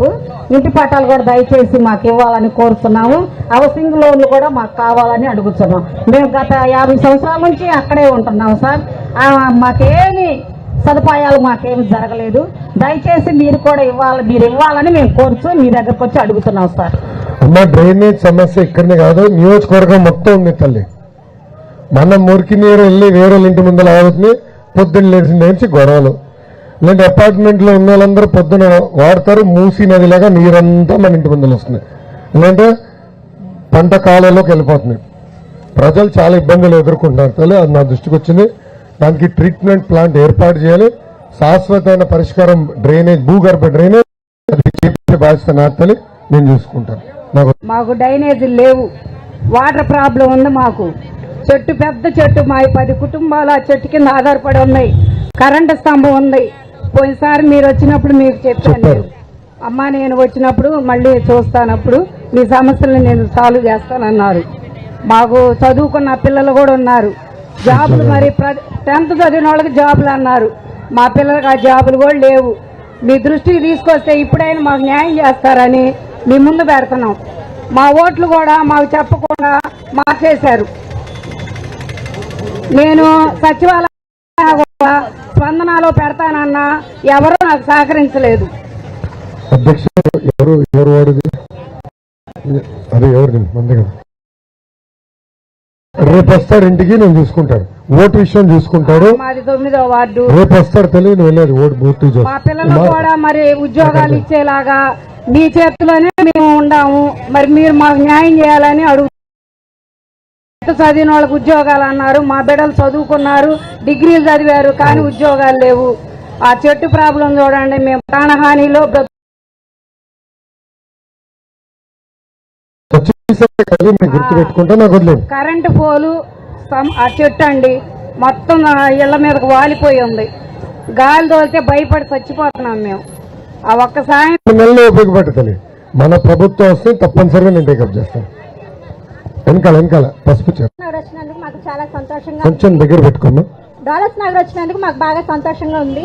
మాకు. ఇంటి పట్టాలు కూడా దయచేసి మాకు ఇవ్వాలని కోరుతున్నాము. హౌసింగ్ లోన్లు కూడా మాకు కావాలని అడుగుతున్నాం. మేము గత యాభై సంవత్సరాల నుంచి అక్కడే ఉంటున్నాం సార్. మాకేమి సదుపాయాలు మాకేమి జరగలేదు. దయచేసి మీరు కూడా ఇవ్వాలి మీరు ఇవ్వాలని మేము కోరుచు మీ దగ్గరకు వచ్చి అడుగుతున్నాం సార్. అమ్మ డ్రైనేజ్ సమస్య ఇక్కడనే కాదు నియోజకవర్గం మొత్తం ఉంది తల్లి. మన మురికి నీరు వెళ్ళి వేరే ఇంటి ముందర ఆగుతుంది పొద్దున్న లేచిన నుంచి గొడవలు. ఇలాంటి అపార్ట్మెంట్లో ఉన్న వాళ్ళందరూ పొద్దున వాడతారు మూసి నదిలాగా నీరంతా మన ఇంటి ముందర వస్తుంది. ఎందుకంటే పంట కాలంలోకి వెళ్ళిపోతుంది ప్రజలు చాలా ఇబ్బందులు ఎదుర్కొంటున్నారు. తల్లి అది నా దృష్టికి వచ్చింది. దానికి ట్రీట్మెంట్ ప్లాంట్ ఏర్పాటు చేయాలి. శాశ్వతమైన పరిష్కారం డ్రైనేజ్ భూగర్భ డ్రైనేజ్ బాధ్యత నా తల్లి. నేను చూసుకుంటాను. నాకు మాకు డ్రైనేజీలు లేవు. వాటర్ ప్రాబ్లం ఉంది మాకు. చెట్టు పెద్ద చెట్టు మా పది కుటుంబాలు ఆ చెట్టు కింద ఆధారపడి ఉన్నాయి. కరెంటు స్తంభం ఉంది. పోయినసారి మీరు వచ్చినప్పుడు మీకు చెప్పాను. అమ్మ నేను వచ్చినప్పుడు మళ్ళీ చూస్తానప్పుడు మీ సమస్యలను నేను సాల్వ్ చేస్తానన్నారు. మాకు చదువుకున్న పిల్లలు కూడా ఉన్నారు. జాబులు మరి టెన్త్ చదివిన వాళ్ళకి జాబులు అన్నారు. మా పిల్లలకి ఆ జాబులు కూడా లేవు. మీ దృష్టికి తీసుకొస్తే ఇప్పుడైనా మాకు న్యాయం చేస్తారని మీ ముందు పెడుతున్నాం. మా ఓట్లు కూడా మాకు చెప్పకుండా మార్చేశారు. నేను సచివాలయం స్పందనలో పెడతానన్నా ఎవరు నాకు సహకరించలేదు. అధ్యక్షుడు ఎవరు ఎవరు వాడిది? అదే ఎవరిది? మంది కదా. రేపు వస్తాడు ఇంటికి నేను చూసుకుంటాడు ఓటు విషయం చూసుకుంటాడు. మాది తొమ్మిదో వార్డు. రేపు వస్తాడు తెలియదు వెళ్ళేది ఓటు బూత్ మా పిల్లలకు కూడా మరి ఉద్యోగాలు ఇచ్చేలాగా మీ చేతిలోనే మేము ఉండాము. మరి మీరు మాకు న్యాయం చేయాలని అడుగు చదివిన వాళ్ళకి ఉద్యోగాలు అన్నారు మా బిడ్డలు చదువుకున్నారు డిగ్రీలు చదివారు కానీ ఉద్యోగాలు లేవు. ఆ చెట్టు ప్రాబ్లం చూడండి మేము ప్రాణహానిలో కరెంటు పోలు ఆ చెట్టు అండి మొత్తం ఇళ్ళ మీదకు వాలిపోయి ఉంది. గాలి తోలితే భయపడి చచ్చిపోతున్నాం మేము. ఆ ఒక్క సాయం మన ప్రభుత్వం వస్తే తప్పనిసరిగా నేను టేకప్ చేస్తాను. వెనకాల వెనకాల పసుపు వచ్చినందుకు మాకు చాలా సంతోషంగా కొంచెం దగ్గర పెట్టుకోమ్మా డాలర్స్ నగర్ వచ్చినందుకు మాకు బాగా సంతోషంగా ఉంది.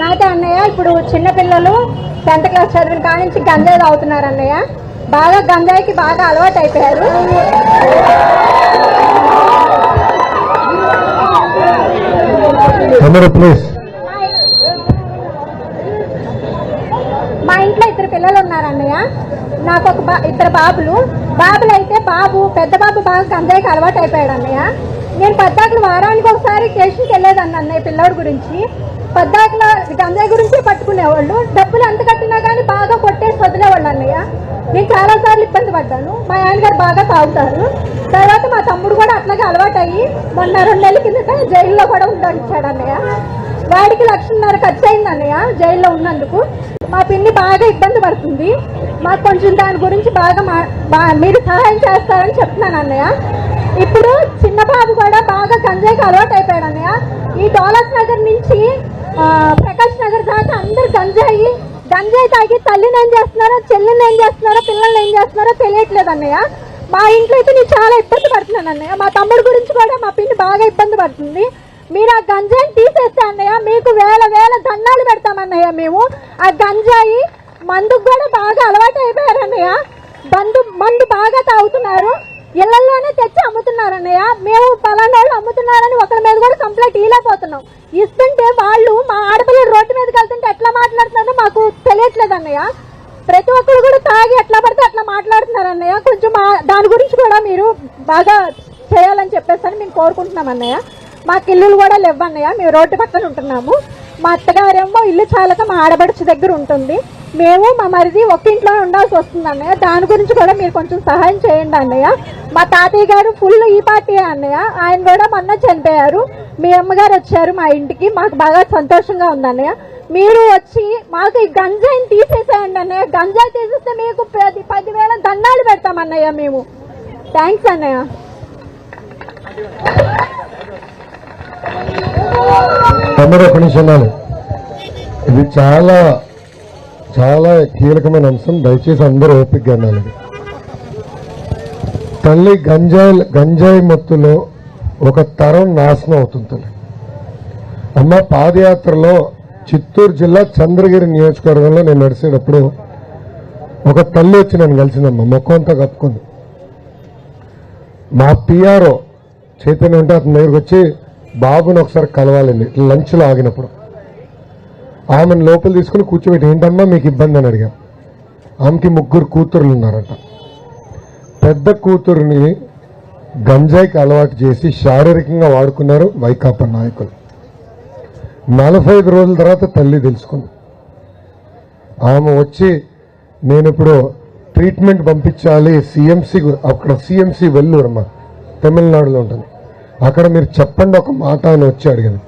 కాకపోతే అన్నయ్య ఇప్పుడు చిన్నపిల్లలు టెన్త్ క్లాస్ చదివిన కాడి నుంచి గంజాయి తాగుతున్నారు అన్నయ్య. బాగా గంజాయికి బాగా అలవాటు అయిపోయారు. ప్లీజ్ మా ఇంట్లో ఇద్దరు పిల్లలు ఉన్నారు అన్నయ్య నాకు ఒక బా ఇద్దరు బాబులు. బాబులు అయితే బాబు పెద్ద బాబు బాగా గంజాయికి అలవాటు అయిపోయాడు అన్నయ్య నేను పద్దాకులు వారానికి ఒకసారి స్టేషన్కి వెళ్ళేదాన్ని అన్నయ్య పిల్లోడి గురించి. పద్దాకుల గంజాయి గురించి పట్టుకునేవాళ్ళు. డబ్బులు ఎంత కట్టినా కానీ బాగా కొట్టేసి వదిలేవాళ్ళు అన్నయ్య. నేను చాలా సార్లు ఇబ్బంది పడ్డాను. మా ఆయనగారు బాగా తాగుతారు. తర్వాత మా తమ్ముడు కూడా అట్లాగే అలవాటు అయ్యి మొన్న రెండు నెలల కిందట జైల్లో కూడా ఉండొచ్చాడు అన్నయ్య వాడికి లక్షన్నర ఖర్చు అయింది అన్నయ్య జైల్లో ఉన్నందుకు. మా పిన్ని బాగా ఇబ్బంది పడుతుంది. మాకు కొంచెం దాని గురించి బాగా మా- మీరు సహాయం చేస్తారని చెప్తున్నాను అన్నయ్య. ఇప్పుడు చిన్న బాబు కూడా బాగా గంజాయికి అలవాటు అయిపోయాడు అన్నయ్య. ఈ డోలస్ నగర్ నుంచి ప్రకాష్ నగర్ దాకా అందరు గంజాయి గంజాయి తాగి తల్లిని ఏం చేస్తున్నారో చెల్లిని ఏం చేస్తున్నారో పిల్లల్ని ఏం చేస్తున్నారో తెలియట్లేదు అన్నయ్య. మా ఇంట్లో అయితే నేను చాలా ఇబ్బంది పడుతున్నాను అన్నయ్య. మా తమ్ముడు గురించి కూడా మా పిన్ని బాగా ఇబ్బంది పడుతుంది. మీరు ఆ గంజాయిని తీసేస్తే అన్నయ్య మీకు వేల వేల దండాలు పెడతామన్నయ్య మేము. ఆ గంజాయి మందుకు కూడా బాగా అలవాటు అయిపోయారు అన్నయ్య. బందు మందు బాగా తాగుతున్నారు. ఇళ్ళలోనే తెచ్చి అమ్ముతున్నారు అన్నయ్య. మేము పలానా వాళ్ళు అమ్ముతున్నారని ఒకరి మీద కూడా కంప్లైంట్ ఇవ్వలేకపోతున్నాం. ఇస్తుంటే వాళ్ళు మా ఆడపిల్లలు రోడ్డు మీదకి వెళ్తుంటే ఎట్లా మాట్లాడుతున్నారో మాకు తెలియట్లేదు అన్నయ్య. ప్రతి ఒక్కరు కూడా తాగి ఎట్లా పడితే అట్లా మాట్లాడుతున్నారు అన్నయ్య. కొంచెం మా- దాని గురించి కూడా మీరు బాగా చేయాలని చెప్పేసి అని మేము కోరుకుంటున్నాం అన్నయ్య. మాకు ఇల్లులు కూడా లేవన్నయ్య. మేము రోడ్డు పక్కన ఉంటున్నాము. మా అత్తగారేమో ఇల్లు చాలక మా ఆడబడుచు దగ్గర ఉంటుంది. మేము మా మరిది ఒక ఇంట్లో ఉండాల్సి వస్తుంది అన్నయ్య దాని గురించి కూడా మీరు కొంచెం సహాయం చేయండి అన్నయ్య. మా తాతయ్య గారు ఫుల్ ఈ పార్టీ అన్నయ్య. ఆయన కూడా మొన్న చనిపోయారు. మీ అమ్మగారు వచ్చారు మా ఇంటికి. మాకు బాగా సంతోషంగా ఉంది అన్నయ్య మీరు వచ్చి మాకు ఈ గంజాయిని తీసేసేయండి అన్నయ్య. గంజాయి తీసేస్తే మీకు పది పదివేల దండాలు పెడతామన్నయ్య మేము. థ్యాంక్స్ అన్నయ్య. తొమ్మిది ఒక ఇది చాలా చాలా కీలకమైన అంశం. దయచేసి అందరూ ఓపికగా వినాలి తల్లి గంజాయి గంజాయి మత్తులో ఒక తరం నాశనం అవుతుంది అమ్మ పాదయాత్రలో చిత్తూరు జిల్లా చంద్రగిరి నియోజకవర్గంలో నేను నడిచేటప్పుడు ఒక తల్లి వచ్చి నన్ను కలిసిందమ్మ. ముఖం అంతా కప్పుకుంది. మా పిఆర్ఓ చైతన్య ఉంటే అతని దగ్గరికి వచ్చి బాబుని ఒకసారి కలవాలండి లంచ్లో ఆగినప్పుడు. ఆమెను లోపల తీసుకుని కూర్చోబెట్టి ఏంటమ్మా మీకు ఇబ్బంది? అని అడిగాం. ఆమెకి ముగ్గురు కూతుర్లు ఉన్నారంట. పెద్ద కూతురుని గంజాయికి అలవాటు చేసి శారీరకంగా వాడుకున్నారు వైకాపా నాయకులు. నలభై ఐదు రోజుల తర్వాత తల్లి తెలుసుకుంది. ఆమె వచ్చి నేను ఇప్పుడు ట్రీట్మెంట్ పంపించాలి సిఎంసి అక్కడ సిఎంసి వెల్లూరు తమిళనాడులో ఉంటుంది. అక్కడ మీరు చెప్పండి ఒక మాట అని వచ్చి అడిగాను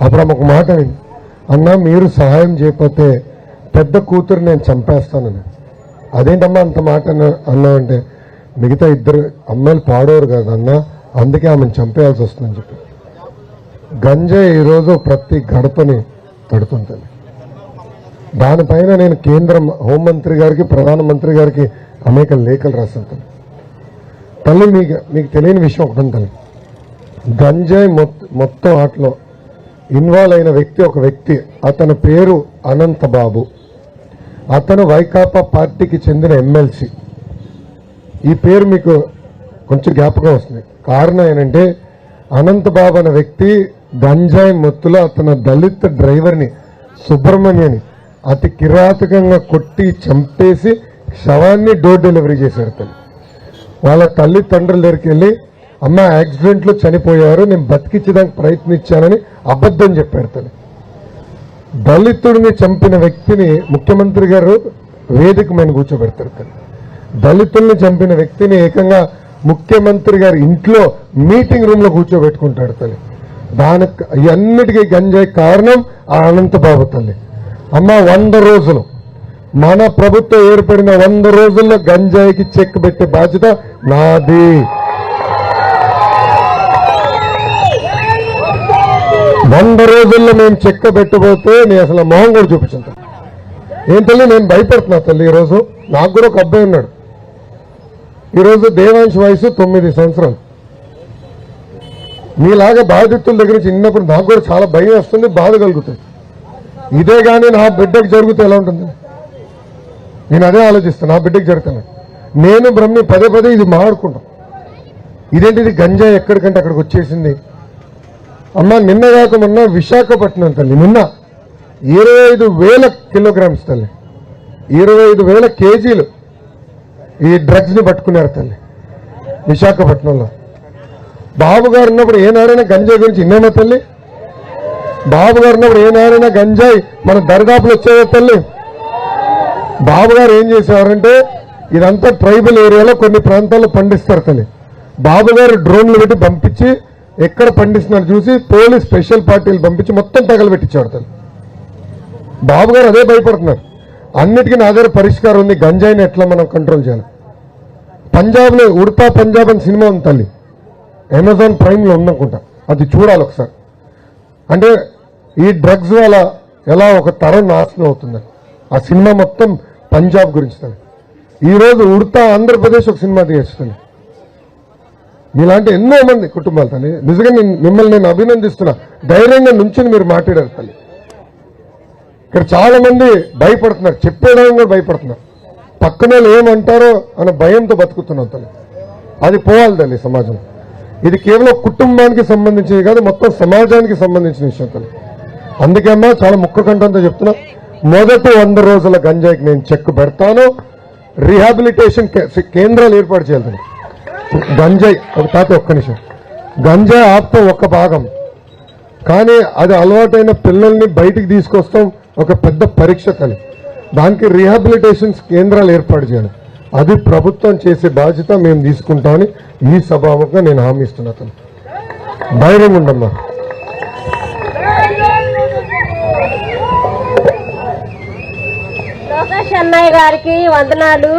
అప్పుడు ఒక మాట విని అన్నా మీరు సహాయం చేయకపోతే పెద్ద కూతురు నేను చంపేస్తానని. అదేంటమ్మా అంత మాట అన్నా- అన్నావంటే మిగతా ఇద్దరు అమ్మాయిలు పాడోరు కదా అన్న అందుకే ఆమెను చంపేయాల్సి వస్తుందని చెప్పి. గంజాయి ఈరోజు ప్రతి గడపని తడుతుంటుంది దానిపైన నేను కేంద్ర హోంమంత్రి గారికి ప్రధానమంత్రి గారికి అనేక లేఖలు రాశాను తల్లి. మీకు మీకు తెలియని విషయం ఒకటి తల్లి. గంజాయి మొత్తం మొత్తం ఆటలో ఇన్వాల్వ్ అయిన వ్యక్తి ఒక వ్యక్తి. అతని పేరు అనంత బాబు అతను వైకాపా పార్టీకి చెందిన ఎమ్మెల్సీ. ఈ పేరు మీకు కొంచెం జ్ఞాపకం వస్తుంది. కారణం ఏంటంటే అనంత బాబు అనే వ్యక్తి గంజాయి మొత్తులో అతను దళిత డ్రైవర్ని సుబ్రహ్మణ్యని అతి కిరాతకంగా కొట్టి చంపేసి శవాన్ని డోర్ డెలివరీ చేశారు తను వాళ్ళ తల్లిదండ్రుల దగ్గరికి వెళ్ళి అమ్మ యాక్సిడెంట్లో చనిపోయారు నేను బతికించడానికి ప్రయత్నించానని అబద్ధం చెప్పాడు తను. దళితుడిని చంపిన వ్యక్తిని ముఖ్యమంత్రి గారు వేదిక మీద కూర్చోబెడతారు తను. దళితుల్ని చంపిన వ్యక్తిని ఏకంగా ముఖ్యమంత్రి గారి ఇంట్లో మీటింగ్ రూమ్లో కూర్చోబెట్టుకుంటాడు తల్లి. దానికి ఇవన్నిటికీ గంజాయి కారణం ఆ అనంతబాబు తల్లి. అమ్మ వంద రోజులు. మన ప్రభుత్వం ఏర్పడిన వంద రోజుల్లో గంజాయికి చెక్ పెట్టే బాధ్యత నాది. వంద రోజుల్లో మేము చెక్క పెట్టబోతే నేను అసలు మొహం కూడా చూపించాను. ఏం తల్లి నేను భయపడుతున్నా తల్లి ఈరోజు. నాకు కూడా ఒక అబ్బాయి ఉన్నాడు. ఈరోజు దేవాంశ్ వయసు తొమ్మిది సంవత్సరాలు. మీలాగా బాధితుల దగ్గర నుంచి చిన్నప్పుడు నాకు కూడా చాలా భయం వస్తుంది బాధ కలుగుతుంది. ఇదే కానీ నా బిడ్డకు జరిగితే ఎలా ఉంటుంది? నేను అదే ఆలోచిస్తాను నా బిడ్డకు జరుగుతాను నేను బ్రహ్మి పదే పదే ఇది మాడుకుంటాం ఇదేంటిది గంజా ఎక్కడికంటే అక్కడికి వచ్చేసింది? అమ్మ నిన్న కాక మొన్న విశాఖపట్నం తల్లి నిన్న. ఇరవై ఐదు వేల కిలోగ్రామ్స్ తల్లి. ఇరవై ఐదు వేల కేజీలు ఈ డ్రగ్స్ని పట్టుకున్నారు తల్లి విశాఖపట్నంలో. బాబు గారు ఉన్నప్పుడు ఏనారైనా గంజాయి గురించి ఇన్నేమో తల్లి? బాబు గారు ఉన్నప్పుడు ఏనారైనా గంజాయి మన దరిదాపులు వచ్చేదా తల్లి? బాబు గారు ఏం చేసేవారంటే ఇదంతా ట్రైబల్ ఏరియాలో కొన్ని ప్రాంతాల్లో పండిస్తారు తల్లి. బాబు గారు డ్రోన్లు పెట్టి పంపించి ఎక్కడ పండిస్తున్నారు చూసి పోలీస్ స్పెషల్ పార్టీలు పంపించి మొత్తం తగలబెట్టించాడు తల్లి బాబు గారు అదే భయపడుతున్నారు. అన్నిటికీ నా దగ్గర పరిష్కారం ఉంది. గంజాయిని ఎట్లా మనం కంట్రోల్ చేయాలి? పంజాబ్లో ఉడతా పంజాబ్ అని సినిమా ఉంది తల్లి. అమెజాన్ ప్రైమ్లో ఉందనుకుంటా. అది చూడాలి ఒకసారి. అంటే ఈ డ్రగ్స్ వల్ల ఎలా ఒక తరం నాశనం అవుతుందని ఆ సినిమా మొత్తం పంజాబ్ గురించి తల్లి. ఈ రోజు ఉడతా ఆంధ్రప్రదేశ్ ఒక సినిమా తీస్తుంది మీలాంటి ఎన్నో మంది కుటుంబాలు తల్లి. నిజంగా నేను మిమ్మల్ని నేను అభినందిస్తున్నా. ధైర్యంగా నుంచుని మీరు మాట్లాడారు తల్లి. ఇక్కడ చాలా మంది భయపడుతున్నారు. చెప్పేయడానికి భయపడుతున్నారు. పక్కన వాళ్ళు ఏమంటారో అనే భయంతో బతుకుతున్నాం తల్లి. అది పోవాలి తల్లి సమాజం. ఇది కేవలం కుటుంబానికి సంబంధించింది కాదు మొత్తం సమాజానికి సంబంధించిన విషయం తల్లి. అందుకే అమ్మా చాలా ముక్క కంఠంతో చెప్తున్నా. మొదటి వంద రోజుల గంజాయికి నేను చెక్ పెడతాను. రీహాబిలిటేషన్ కే- కేంద్రాలు ఏర్పాటు చేయాలి తల్లి. గంజాయి ఒక తాత ఒక్క నిమిషం. గంజాయి ఆప్తం ఒక భాగం. కానీ అది అలవాటైన పిల్లల్ని బయటికి తీసుకొస్తాం ఒక పెద్ద పరీక్ష కలి. దానికి రీహాబిలిటేషన్ కేంద్రాలు ఏర్పాటు చేయడం అది ప్రభుత్వం చేసే బాధ్యత మేము తీసుకుంటామని ఈ సభాముఖంగా నేను హామీ ఇస్తున్నా ధైర్యం ఉండమ్మా లోకేష్ అన్నయ్య గారికి వందనాలు.